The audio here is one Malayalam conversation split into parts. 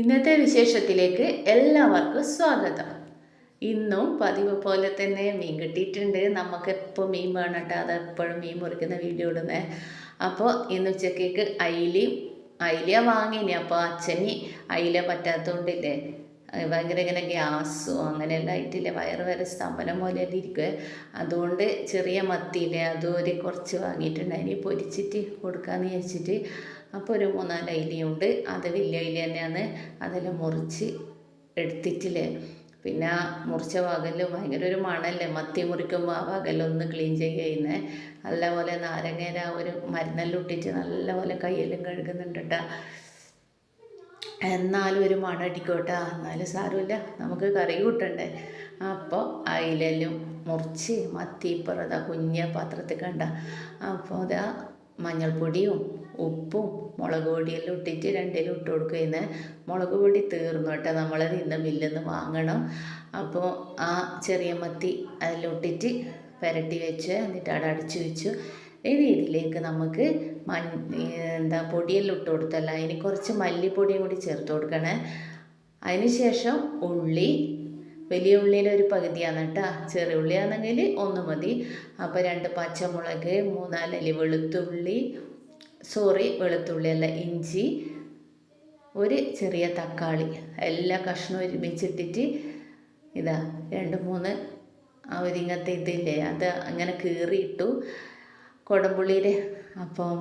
ഇന്നത്തെ വിശേഷത്തിലേക്ക് എല്ലാവർക്കും സ്വാഗതം. ഇന്നും പതിവ് പോലെ തന്നെ മീൻ കിട്ടിയിട്ടുണ്ട്. നമുക്ക് എപ്പോൾ മീൻ വേണം അത് എപ്പോഴും മീൻ മുറിക്കുന്ന വീഡിയോ ഇടുന്നേ. അപ്പോൾ ഇന്ന് ഉച്ചക്കേക്ക് അയിലയും അയില വാങ്ങിനി. അപ്പോൾ അച്ഛന് അയില പറ്റാത്തതുകൊണ്ടില്ലേ ഭയങ്കര ഇങ്ങനെ ഗ്യാസും അങ്ങനെയെല്ലാം ആയിട്ടില്ലേ. വയറ് വരെ സ്തംഭനം പോലെ ഇരിക്കുവേ. അതുകൊണ്ട് ചെറിയ മത്തിയില്ലേ. അതും ഒരു കുറച്ച് വാങ്ങിയിട്ടുണ്ട്. അതിന് പൊരിച്ചിട്ട് കൊടുക്കാമെന്ന് വിചാരിച്ചിട്ട് അപ്പോൾ ഒരു മൂന്നാൽ അയിലുണ്ട് അത് വലിയ അയില തന്നെയാണ്. അതെല്ലാം മുറിച്ച് എടുത്തിട്ടില്ലേ? പിന്നെ മുറിച്ച വാകൽ ഭയങ്കര ഒരു മണല്ലേ? മത്തി മുറിക്കുമ്പോൾ ആ വകലൊന്ന് ക്ലീൻ ചെയ്യുന്നേ. നല്ലപോലെ നാരങ്ങേര ഒരു മരുന്നെല്ലാം ഇട്ടിട്ട് നല്ലപോലെ കയ്യെല്ലാം കഴുകുന്നുണ്ട് എന്നാലും ഒരു മണം കേട്ടോ എന്നാലും സാരമില്ല. നമുക്ക് കറി കൂട്ടണ്ടേ? അപ്പോൾ അയിലെല്ലാം മുറിച്ച് മത്തി ഇപ്പുറതാ കുഞ്ഞ പാത്രത്തിൽ കണ്ട. അപ്പോൾ അതാ മഞ്ഞൾപ്പൊടിയും ഉപ്പും മുളക് പൊടിയെല്ലാം ഇട്ടിട്ട് രണ്ടിലും ഇട്ട് കൊടുക്കുന്ന മുളക് പൊടി തീർന്നു കേട്ടോ. നമ്മളത് ഇന്ന് മില്ലെന്ന് വാങ്ങണം. അപ്പോൾ ആ ചെറിയ മത്തി അതിലും ഇട്ടിട്ട് പുരട്ടി വെച്ച് എന്നിട്ട് അവിടെ അടച്ചു വെച്ചു. ഇനി ഇതിലേക്ക് നമുക്ക് മൺ എന്താ പൊടിയെല്ലാം ഇട്ട് കൊടുത്തല്ല. അതിന് കുറച്ച് മല്ലിപ്പൊടിയും കൂടി ചേർത്ത് കൊടുക്കണേ. അതിന് ശേഷം ഉള്ളി വലിയ ഉള്ളിയിലെ ഒരു പകുതിയാണ് കേട്ടോ. ചെറിയ ഉള്ളിയാണെങ്കിൽ ഒന്ന് മതി. അപ്പോൾ രണ്ട് പച്ചമുളക് മൂന്നാലല്ലി വെളുത്തുള്ളി സോറി വെളുത്തുള്ളി അല്ല ഇഞ്ചി ഒരു ചെറിയ തക്കാളി എല്ലാ കഷ്ണവും ഒരുമിച്ചിട്ടിട്ട് ഇതാ രണ്ട് മൂന്ന് ആ ഒരിങ്ങത്തെ ഇതില്ലേ അത് അങ്ങനെ കീറിയിട്ടു കുടംപുള്ളിയുടെ അപ്പം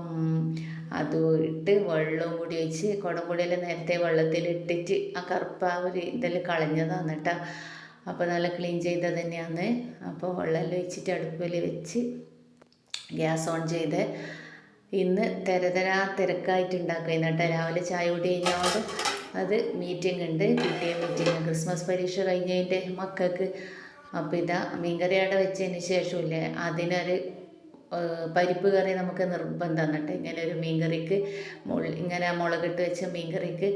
അത് ഇട്ട് വെള്ളവും കൂടി ഒഴിച്ച് കുടംപുള്ളിയിൽ നേരത്തെ വെള്ളത്തിൽ ഇട്ടിട്ട് ആ കറുപ്പ് ആ ഒരു ഇതിൽ കളഞ്ഞതാണ് കേട്ടോ. അപ്പോൾ നല്ല ക്ലീൻ ചെയ്തത് തന്നെയാണ് അപ്പോൾ വെള്ളം വെച്ചിട്ട് അടുപ്പിൽ വെച്ച് ഗ്യാസ് ഓൺ ചെയ്ത് ഇന്ന് തെരതരാ തിരക്കായിട്ട് ഉണ്ടാക്കുന്ന രാവിലെ ചായ കൂടി കഴിഞ്ഞോണ്ട് അത് മീറ്റിംഗ് ഉണ്ട്. കിട്ടിയ മീറ്റിംഗ് ക്രിസ്മസ് പരീക്ഷ കഴിഞ്ഞതിന്റെ മക്കൾക്ക്. അപ്പോൾ ഇതാ മീൻകറി അവിടെ വെച്ചതിന് ശേഷമില്ലേ? അതിനൊരു പരിപ്പ് കറി നമുക്ക് നിർബന്ധം കേട്ടോ. ഇങ്ങനെ ഒരു മീൻകറിക്ക് ഇങ്ങനെ മുളകിട്ട് വെച്ച മീൻകറിക്ക്.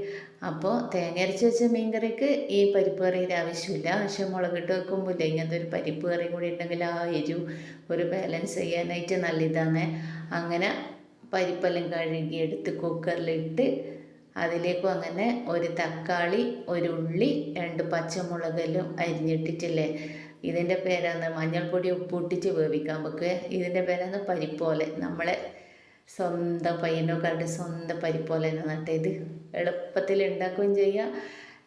അപ്പോൾ തേങ്ങ അരച്ച് വെച്ച മീൻകറിക്ക് ഈ പരിപ്പ് കറിയുടെ ആവശ്യമില്ല. പക്ഷെ മുളകിട്ട് വെക്കുമ്പോൾ ഇല്ല ഇങ്ങനത്തെ ഒരു പരിപ്പ് കറി കൂടി ഉണ്ടെങ്കിൽ ആ എരിവ് ഒരു ബാലൻസ് ചെയ്യാനായിട്ട് നല്ല ഇതാണ് അങ്ങനെ പരിപ്പെല്ലാം കഴുകി എടുത്ത് കുക്കറിലിട്ട് അതിലേക്കും അങ്ങനെ ഒരു തക്കാളി ഒരു ഉള്ളി രണ്ട് പച്ചമുളകെല്ലാം അരിഞ്ഞിട്ടിട്ടില്ലേ? ഇതിന്റെ പേരാണ് മഞ്ഞൾപ്പൊടി ഉപ്പൂട്ടിച്ച് വേവിക്കാൻ വെക്കുക. ഇതിന്റെ പേരാണ് പരിപ്പോലെ. നമ്മളെ സ്വന്തം പയ്യനോക്കാരുടെ സ്വന്തം പരിപ്പോലെ നട്ടെ ഇത് എളുപ്പത്തിൽ ഉണ്ടാക്കുകയും ചെയ്യാം.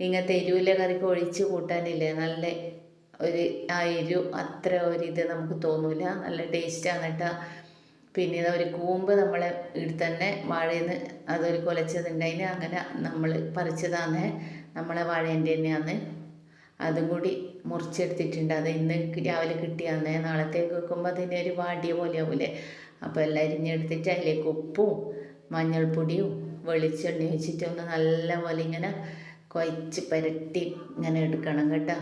ഇങ്ങനത്തെ എരിവിലെ കറിക്ക് ഒഴിച്ച് കൂട്ടാനില്ലേ? നല്ല ഒരു ആ എരിവ് അത്ര ഒരു ഇത് നമുക്ക് തോന്നില്ല നല്ല ടേസ്റ്റാണ് കേട്ടോ. പിന്നെ ഒരു കൂമ്പ് നമ്മളെ ഇവിടെ തന്നെ വാഴയിൽ നിന്ന് അതൊരു കുലച്ചതുണ്ടായിന്. അങ്ങനെ നമ്മൾ പറിച്ചതാണ്. നമ്മളെ വാഴേന്റെ തന്നെയാണ്. അതും കൂടി മുറിച്ചെടുത്തിട്ടുണ്ട്. അത് ഇന്ന് രാവിലെ കിട്ടിയാന്ന് നാളത്തേക്ക് വെക്കുമ്പോൾ അതിന് ഒരു വാടിയ പോലെ ആവൂലേ? അപ്പോൾ എല്ലാം അരിഞ്ഞെടുത്തിട്ട് അതിലേക്ക് ഉപ്പും മഞ്ഞൾപ്പൊടിയും വെളിച്ചെണ്ണ വെച്ചിട്ട് ഒന്ന് നല്ലപോലെ ഇങ്ങനെ കുഴച്ച് പുരട്ടി ഇങ്ങനെ എടുക്കണം കേട്ടോ.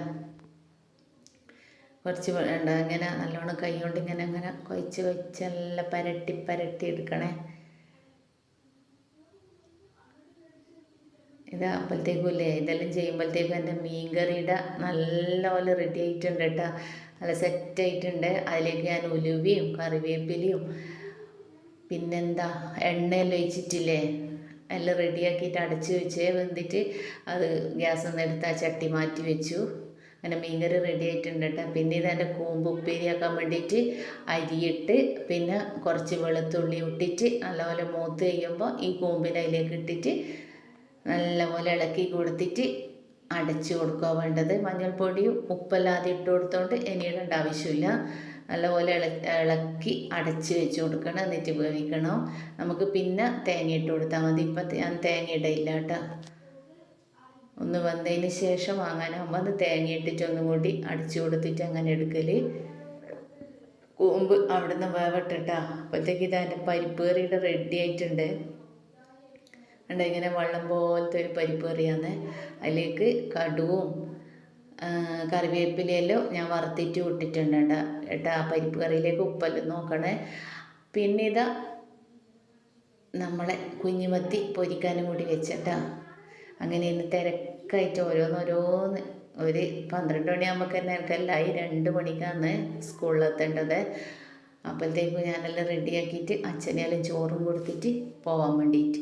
കുറച്ച് വേണ്ട ഇങ്ങനെ നല്ലോണം കൈ കൊണ്ട് ഇങ്ങനെ അങ്ങനെ കുഴച്ച് കുഴച്ച് നല്ല പരട്ടി പരട്ടി എടുക്കണേ. ഇതാകുമ്പോഴത്തേക്കും ഇല്ലേ? ഇതെല്ലാം ചെയ്യുമ്പോഴത്തേക്കും എന്റെ മീൻ കറിയുടെ നല്ല പോലെ റെഡി ആയിട്ടുണ്ട് കേട്ടോ. നല്ല സെറ്റ് ആയിട്ടുണ്ട്. അതിലേക്ക് ഞാൻ ഉലുവയും കറിവേപ്പിലയും പിന്നെന്താ എണ്ണയെല്ലാം ഒഴിച്ചിട്ടില്ലേ? എല്ലാം റെഡിയാക്കിയിട്ട് അടച്ച് വെച്ച് വെന്തിട്ട് അത് ഗ്യാസ് ഒന്ന് എടുത്ത് ആ ചട്ടി മാറ്റി വെച്ചു. അങ്ങനെ മീൻകറി റെഡി ആയിട്ടുണ്ട് കേട്ടോ. പിന്നെ ഇതെന്റെ കൂമ്പ് ഉപ്പേരിയാക്കാൻ വേണ്ടിയിട്ട് അരിയിട്ട് പിന്നെ കുറച്ച് വെളുത്തുള്ളി ഇട്ടിട്ട് നല്ലപോലെ മൂത്ത് കഴിയുമ്പോൾ ഈ കൂമ്പിനെ അതിലേക്ക് ഇട്ടിട്ട് നല്ലപോലെ ഇളക്കി കൊടുത്തിട്ട് അടച്ചു കൊടുക്കുക വേണ്ടത്. മഞ്ഞൾപ്പൊടിയും ഉപ്പല്ലാതെ ഇട്ട് കൊടുത്തോണ്ട് ഇനി ഇടേണ്ട ആവശ്യമില്ല. നല്ലപോലെ ഇള ഇളക്കി അടച്ച് വെച്ച് കൊടുക്കണം. എന്നിട്ട് വേവിക്കണം. നമുക്ക് പിന്നെ തേങ്ങ ഇട്ട് കൊടുത്താൽ മതി. ഇപ്പം ഞാൻ തേങ്ങ ഇടയില്ല കേട്ടോ. ഒന്ന് വന്നതിന് ശേഷം വാങ്ങാനാകുമ്പോൾ അത് തേങ്ങ ഇട്ടിട്ട് ഒന്നും കൂടി അടിച്ചു കൊടുത്തിട്ട് അങ്ങനെ എടുക്കൽ കൂമ്പ് അവിടുന്ന് വേവട്ടിട്ടാ അപ്പോഴത്തേക്ക് ഇതാ പരിപ്പ് കറിയുടെ റെഡി ആയിട്ടുണ്ട്. ഉണ്ട് ഇങ്ങനെ വെള്ളം പോലത്തെ ഒരു പരിപ്പ് കറിയാന്ന് അതിലേക്ക് കടുവും കറിവേപ്പിലയെല്ലാം ഞാൻ വറുത്തിട്ട് ഇട്ടിട്ടുണ്ട് കേട്ടോ. ആ പരിപ്പ് കറിയിലേക്ക് ഉപ്പെല്ലാം നോക്കണേ. പിന്നെ ഇതാ നമ്മളെ കുഞ്ഞുമത്തി പൊരിക്കാനും കൂടി വെച്ചിട്ടാ. അങ്ങനെ ഇന്ന് തിരക്കായിട്ട് ഓരോന്നോരോന്ന് ഒരു പന്ത്രണ്ട് മണിയാകുമ്പോൾ തന്നെ എനിക്കെല്ലായി രണ്ട് മണിക്കാണ് സ്കൂളിലെത്തേണ്ടത്. അപ്പോഴത്തേക്കും ഞാനെല്ലാം റെഡിയാക്കിയിട്ട് അച്ഛനെല്ലാം ചോറും കൊടുത്തിട്ട് പോകാൻ വേണ്ടിയിട്ട്.